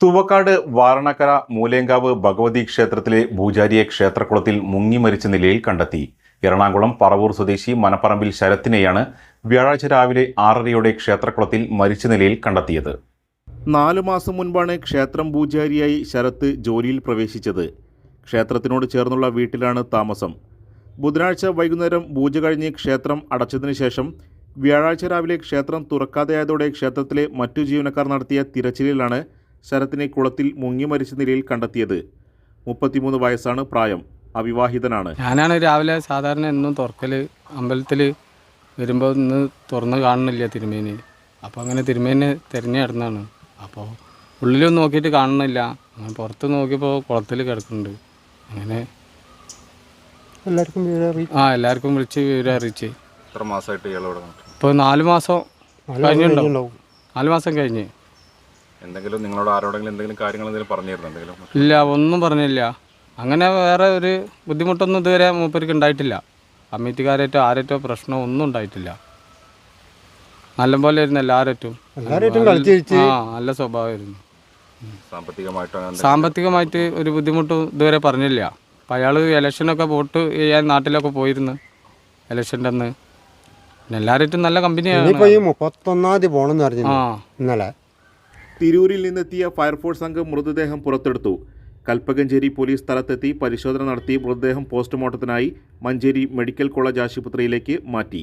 തുവക്കാട് വാരണക്കര മൂലേങ്കാവ് ഭഗവതി ക്ഷേത്രത്തിലെ പൂജാരിയെ ക്ഷേത്രക്കുളത്തിൽ മുങ്ങിമരിച്ച നിലയിൽ കണ്ടെത്തി. എറണാകുളം പറവൂർ സ്വദേശി മനപ്പറമ്പിൽ ശരത്തിനെയാണ് വ്യാഴാഴ്ച രാവിലെ ആറരയോടെ ക്ഷേത്രക്കുളത്തിൽ മരിച്ച നിലയിൽ കണ്ടെത്തിയത്. നാലു മാസം മുൻപാണ് ക്ഷേത്രം പൂജാരിയായി ശരത്ത് ജോലിയിൽ പ്രവേശിച്ചത്. ക്ഷേത്രത്തിനോട് ചേർന്നുള്ള വീട്ടിലാണ് താമസം. ബുധനാഴ്ച വൈകുന്നേരം പൂജ കഴിഞ്ഞ് ക്ഷേത്രം അടച്ചതിനു ശേഷം വ്യാഴാഴ്ച രാവിലെ ക്ഷേത്രം തുറക്കാതെയായതോടെ ക്ഷേത്രത്തിലെ മറ്റു ജീവനക്കാർ നടത്തിയ തിരച്ചിലിലാണ് ശരത്തിനെ കുളത്തിൽ മുങ്ങി മരിച്ച നിലയിൽ കണ്ടെത്തിയത്. മുപ്പത്തിമൂന്ന് വയസ്സാണ് പ്രായം. അവിവാഹിതനാണ്. ഞാനാണ് രാവിലെ സാധാരണ എന്നും തുറക്കൽ അമ്പലത്തിൽ വരുമ്പോൾ ഇന്ന് തുറന്ന് കാണുന്നില്ല തിരുമേനി. അപ്പോൾ അങ്ങനെ തിരുമേനെ തിരഞ്ഞു കിടന്നാണ് അപ്പോൾ ഉള്ളിലൊന്നും നോക്കിയിട്ട് കാണുന്നില്ല. അങ്ങനെ പുറത്ത് നോക്കിയപ്പോൾ കുളത്തിൽ കിടക്കുന്നുണ്ട്. അങ്ങനെ എല്ലാവർക്കും വിവരം ആ എല്ലാവർക്കും വിളിച്ച് വിവരം അറിയിച്ച്. എത്ര മാസമായിട്ട് ഇയാളോട് ഇപ്പോൾ നാല് മാസം കഴിഞ്ഞിട്ടുണ്ടാവും നാല് മാസം കഴിഞ്ഞ്. എന്തെങ്കിലും നിങ്ങളോട് ആരോടെങ്കിലും എന്തെങ്കിലും കാര്യങ്ങൾ എന്തെങ്കിലും പറഞ്ഞിരുന്നു? എന്തെങ്കിലും ഇല്ല ഒന്നും പറഞ്ഞില്ല. അങ്ങനെ വേറെ ഒരു ബുദ്ധിമുട്ടൊന്നും ഇതുവരെ മൂപ്പർക്ക് ഉണ്ടായിട്ടില്ല. കമ്മിറ്റിക്കാരായിട്ടോ ആരേറ്റോ പ്രശ്നം ഒന്നും ഉണ്ടായിട്ടില്ല. നല്ലപോലെ ആയിരുന്നു കളിച്ച് ആ നല്ല സ്വഭാവമായിരുന്നു. സാമ്പത്തികമായിട്ടോ സാമ്പത്തികമായിട്ട് ഒരു ബുദ്ധിമുട്ടും ഇതുവരെ പറഞ്ഞില്ല. അപ്പം അയാൾ ഇലക്ഷനൊക്കെ വോട്ട് ചെയ്യാൻ നാട്ടിലൊക്കെ പോയിരുന്നു. ഇലക്ഷന്റെ അന്ന് പിന്നെ എല്ലാവരായിട്ടും നല്ല കമ്പനിയാണ്. ഇനിയിപ്പോ ഈ മുപ്പത്തൊന്നാം തീയതി പോണെന്ന് പറഞ്ഞു ആ. ഇന്നലെ. തിരൂരിൽ നിന്നെത്തിയ ഫയർഫോഴ്സ് സംഘം മൃതദേഹം പുറത്തെടുത്തു. കൽപ്പകഞ്ചേരി പോലീസ് സ്ഥലത്തെത്തി പരിശോധന നടത്തി മൃതദേഹം പോസ്റ്റ്മോർട്ടത്തിനായി മഞ്ചേരി മെഡിക്കൽ കോളേജ് ആശുപത്രിയിലേക്ക് മാറ്റി.